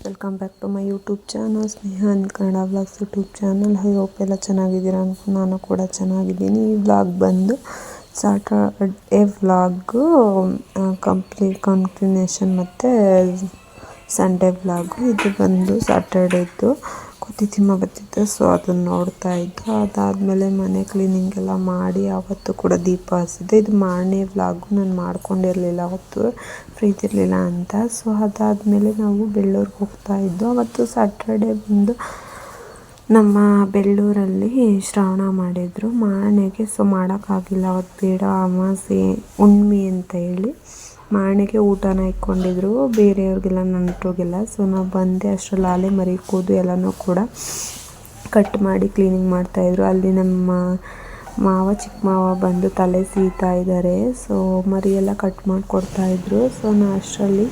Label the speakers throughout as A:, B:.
A: Back to my YouTube channel Sneha an Kannada vlogs YouTube channel hi hope ಎಲ್ಲ ಚೆನ್ನಾಗಿದ್ದೀರಾ ಅಂತ ನಾನು ಕೂಡ ಚೆನ್ನಾಗಿದ್ದೀನಿ. ಈ ವ್ಲಾಗ್ ಬಂದು ಸಾಟರ್ಡೇ ವ್ಲಾಗು ಕಂಪ್ಲೀಟ್ ಕಂಟಿನ್ಯೂಷನ್ ಮತ್ತು ಸಂಡೇ ವ್ಲಾಗು ಇದು ಬಂದು ಸಾಟರ್ಡೇದು ತಿಮ್ಮ ಬತ್ತಿತ್ತು ಸೊ ಅದನ್ನು ನೋಡ್ತಾ ಇದ್ದು. ಅದಾದಮೇಲೆ ಮನೆ ಕ್ಲೀನಿಂಗ್ ಎಲ್ಲ ಮಾಡಿ ಅವತ್ತು ಕೂಡ ದೀಪ ಹಸಿದ್ದೆ ಇದು ಮಾರನೇ ವ್ಲಾಗು ನಾನು ಮಾಡ್ಕೊಂಡಿರಲಿಲ್ಲ ಅವತ್ತು. ಫ್ರೀ ಇರಲಿಲ್ಲ ಅಂತ. ಸೊ ಅದಾದಮೇಲೆ ನಾವು ಬೆಳ್ಳೂರಿಗೆ ಹೋಗ್ತಾ ಇದ್ದು ಅವತ್ತು ಸ್ಯಾಟರ್ಡೇ ಬಂದು ನಮ್ಮ ಬೆಳ್ಳೂರಲ್ಲಿ ಶ್ರಾವಣ ಮಾಡಿದರು. ಮಾಣೆಗೆ ಸೊ ಮಾಡೋಕ್ಕಾಗಿಲ್ಲ, ಅವತ್ತು ಬೇಡ, ಅಮಾಸೆ, ಹುಣ್ಮೆ ಅಂತ ಹೇಳಿ ಮಾಣೆಗೆ ಊಟನ ಇಟ್ಕೊಂಡಿದ್ರು. ಬೇರೆಯವ್ರಿಗೆಲ್ಲ ನಂಟ್ರಿಗೆಲ್ಲ ಸೊ ನಾವು ಬಂದೆ, ಅಷ್ಟರಲ್ಲಿ ಆಲೆ ಮರಿ ಕೂದು ಎಲ್ಲನೂ ಕೂಡ ಕಟ್ ಮಾಡಿ ಕ್ಲೀನಿಂಗ್ ಮಾಡ್ತಾಯಿದ್ರು ಅಲ್ಲಿ ನಮ್ಮ ಮಾವ, ಚಿಕ್ಕ ಮಾವ ಬಂದು ತಲೆ ಸೀತಾ ಇದ್ದಾರೆ. ಸೊ ಮರಿಯೆಲ್ಲ ಕಟ್ ಮಾಡಿಕೊಡ್ತಾಯಿದ್ರು ಸೊ ನಾನು ಅಷ್ಟರಲ್ಲಿ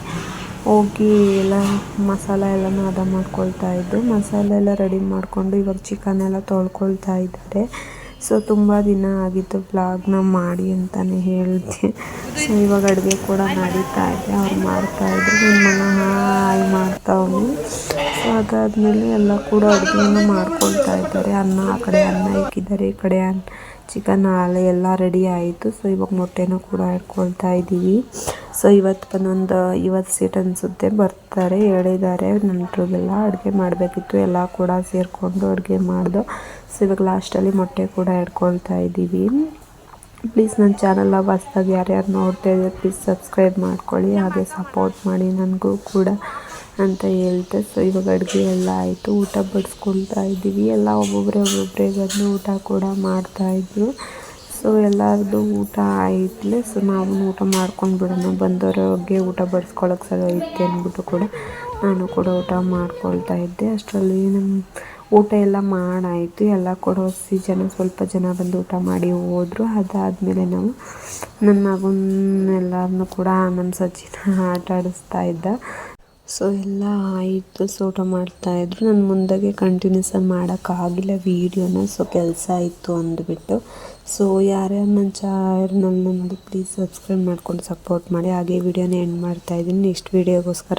A: ಹೋಗಿ ಎಲ್ಲ ಮಸಾಲೆ ಎಲ್ಲನೂ ಹದ ಮಾಡ್ಕೊಳ್ತಾ ಇದ್ದು. ಮಸಾಲೆ ಎಲ್ಲ ರೆಡಿ ಮಾಡಿಕೊಂಡು ಇವಾಗ ಚಿಕನ್ ಎಲ್ಲ ತೊಳ್ಕೊಳ್ತಾ ಇದ್ದಾರೆ. ಸೊ ತುಂಬ ದಿನ ಆಗಿತ್ತು ಬ್ಲಾಗ್ನ ಮಾಡಿ ಅಂತಲೇ ಹೇಳಿದೆ. ಸೊ ಇವಾಗ ಅಡುಗೆ ಕೂಡ ನಡೀತಾ ಇದೆ. ಅವ್ರು ಮಾಡ್ತಾಯಿದ್ರು ನನ್ನ ಮಗ ಹಾಯ್ ಮಾಡ್ತಾವನು ಸೊ ಅದಾದಮೇಲೆ ಎಲ್ಲ ಕೂಡ ಅಡುಗೆನ ಮಾಡ್ಕೊಳ್ತಾ ಇದ್ದಾರೆ. ಅನ್ನ ಆ ಕಡೆ ಅನ್ನ ಇಕ್ಕಿದ್ದಾರೆ ಈ ಕಡೆ ಚಿಕನ್ ಹಾಲೆ ಎಲ್ಲ ರೆಡಿ ಆಯಿತು. ಸೊ ಇವಾಗ ಮೊಟ್ಟೆನೂ ಕೂಡ ಇಟ್ಕೊಳ್ತಾ ಇದ್ದೀವಿ ಸೊ ಇವತ್ತು ಬಂದೊಂದು ಇವತ್ತು ಸೀಟ್ ಅನಿಸುತ್ತೆ. ಬರ್ತಾರೆ, ಹೇಳಿದ್ದಾರೆ. ನೆಂಟ್ರಿಗೆಲ್ಲ ಅಡುಗೆ ಮಾಡಬೇಕಿತ್ತು. ಎಲ್ಲ ಕೂಡ ಸೇರಿಕೊಂಡು ಅಡುಗೆ ಮಾಡಿದೋ. ಸೊ ಇವಾಗ ಲಾಸ್ಟಲ್ಲಿ ಮೊಟ್ಟೆ ಕೂಡ ಇಟ್ಕೊಳ್ತಾ ಇದ್ದೀವಿ. ಪ್ಲೀಸ್ ನನ್ನ ಚಾನಲ್ನ ಹೊಸ್ದಾಗಿ ಯಾರ್ಯಾರು ನೋಡ್ತಾ ಇದ್ದಾರೆ ಪ್ಲೀಸ್ ಸಬ್ಸ್ಕ್ರೈಬ್ ಮಾಡ್ಕೊಳ್ಳಿ. ಹಾಗೆ ಸಪೋರ್ಟ್ ಮಾಡಿ ನನಗೂ ಕೂಡ ಅಂತ ಹೇಳ್ತೆ. ಸೊ ಇವಾಗ ಅಡುಗೆ ಎಲ್ಲ ಆಯಿತು. ಊಟ ಬಡಿಸ್ಕೊಳ್ತಾ ಇದ್ದೀವಿ. ಎಲ್ಲ ಒಬ್ಬೊಬ್ಬರೇ ಒಬ್ಬೊಬ್ಬರೇ ಬಂದು ಊಟ ಕೂಡ ಮಾಡ್ತಾಯಿದ್ರು ಸೊ ಎಲ್ಲರದು ಊಟ ಆಯ್ತಲೆ, ಸೊ ನಾವು ಊಟ ಮಾಡ್ಕೊಂಡು ಬಿಡೋಣ. ಬಂದವ್ರಿಗೆ ಊಟ ಬಡಿಸ್ಕೊಳಕ್ಕೆ ಸರಿ ಐತೆ ಅಂದ್ಬಿಟ್ಟು ಕೂಡ ನಾನು ಕೂಡ ಊಟ ಮಾಡ್ಕೊಳ್ತಾ ಇದ್ದೆ. ಅಷ್ಟರಲ್ಲಿ ನಮ್ಮ ಊಟ ಎಲ್ಲ ಮಾಡಾಯಿತು. ಎಲ್ಲ ಕೂಡ ಹೊಸಿ ಜನ ಸ್ವಲ್ಪ ಜನ ಬಂದು ಊಟ ಮಾಡಿ ಹೋದರು. ಅದಾದಮೇಲೆ ನಾವು ನನ್ನ ಮಗನ್ನೆಲ್ಲರನ್ನೂ ಕೂಡ ನಮ್ಮ ಸಚಿನ ಆಟ ಆಡಿಸ್ತಾ ಇದ್ದ. ಸೊ ಎಲ್ಲ ಆಯಿತು. ಸೊ ಊಟ ಮಾಡ್ತಾಯಿದ್ರು ನಾನು ಮುಂದಾಗೆ ಕಂಟಿನ್ಯೂಸ್ ಆಗಿ ಮಾಡೋಕ್ಕಾಗಿಲ್ಲ ವೀಡಿಯೋನ ಸೊ ಕೆಲಸ ಆಯಿತು ಅಂದ್ಬಿಟ್ಟು. ಸೊ ಯಾರ್ಯಾರು ನನ್ನ ಚಾನಲ್ನ ನೋಡಿ ಪ್ಲೀಸ್ ಸಬ್ಸ್ಕ್ರೈಬ್ ಮಾಡ್ಕೊಂಡು ಸಪೋರ್ಟ್ ಮಾಡಿ. ಹಾಗೆ ವೀಡಿಯೋನ ಎಂಡ್ ಮಾಡ್ತಾಯಿದ್ದೀನಿ ನೆಕ್ಸ್ಟ್ ವೀಡಿಯೋಗೋಸ್ಕರ